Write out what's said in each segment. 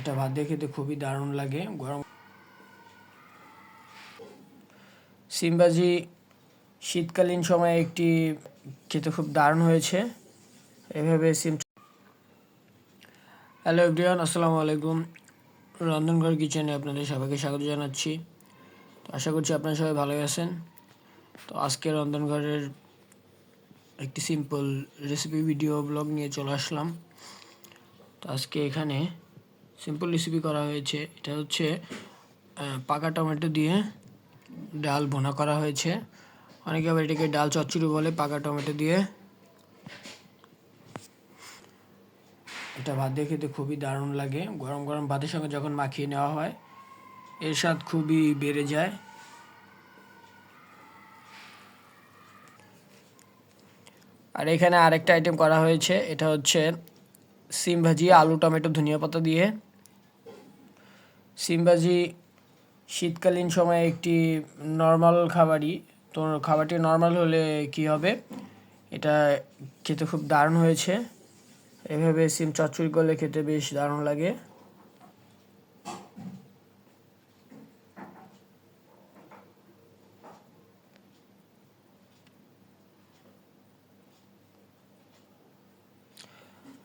এটা ভাত দিয়ে খেতে খুবই দারুণ লাগে। গরম সিমবাজি শীতকালীন সময়ে একটি খেতে খুব দারুণ হয়েছে। এভাবে সিম হ্যালো এভরিওয়ান আসসালামু আলাইকুম। রন্ধনঘর কিচেনে আপনাদের সবাইকে স্বাগত জানাচ্ছি। তো আশা করছি আপনারা সবাই ভালোই আছেন। তো আজকে রন্ধনঘরের একটি সিম্পল রেসিপি ভিডিও ব্লগ নিয়ে চলে আসলাম। তো আজকে এখানে সিম্পল রেসিপি করা হয়েছে। এটা হচ্ছে পাকা টমেটো দিয়ে ডাল ভুনা করা হয়েছে। অনেকে আবার এটাকে ডাল চচ্চড়ি বলে, পাকা টমেটো দিয়ে। এটা ভাত দিয়ে খেতে খুবই দারুণ লাগে। গরম গরম ভাতের সঙ্গে যখন মাখিয়ে নেওয়া হয়, এর স্বাদ খুবই বেড়ে যায়। আর এখানে আরেকটা আইটেম করা হয়েছে, এটা হচ্ছে, সিম ভাজি আলু, টমেটো, ধনিয়া পাতা দিয়ে। সিম ভাজি শীতকালীন সময়ে একটি নর্মাল খাবারই। তো খাবারটি নর্মাল হলে কি হবে? এটা খেতে খুব দারুণ হয়েছে। এভাবে সিম চচ্চড়ি করলে খেতে বেশ দারুণ লাগে।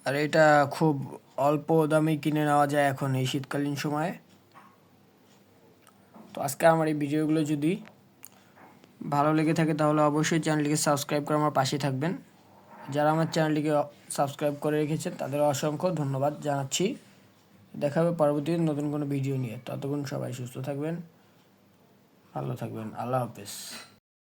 আর এটা খুব অল্প দামে কিনে নেওয়া যায় এখন এই শীতকালীন সময়ে। তো আজকে আমার এই ভিডিওগুলো যদি ভালো লেগে থাকে তাহলে অবশ্যই চ্যানেলটিকে সাবস্ক্রাইব করে আমার পাশে থাকবেন। যারা আমার চ্যানেলটিকে সাবস্ক্রাইব করে রেখেছেন তাদের অসংখ্য ধন্যবাদ জানাচ্ছি। দেখা হবে পরবর্তীতে নতুন কোনো ভিডিও নিয়ে। ততক্ষণ সবাই সুস্থ থাকবেন, ভালো থাকবেন। আল্লাহ হাফেজ।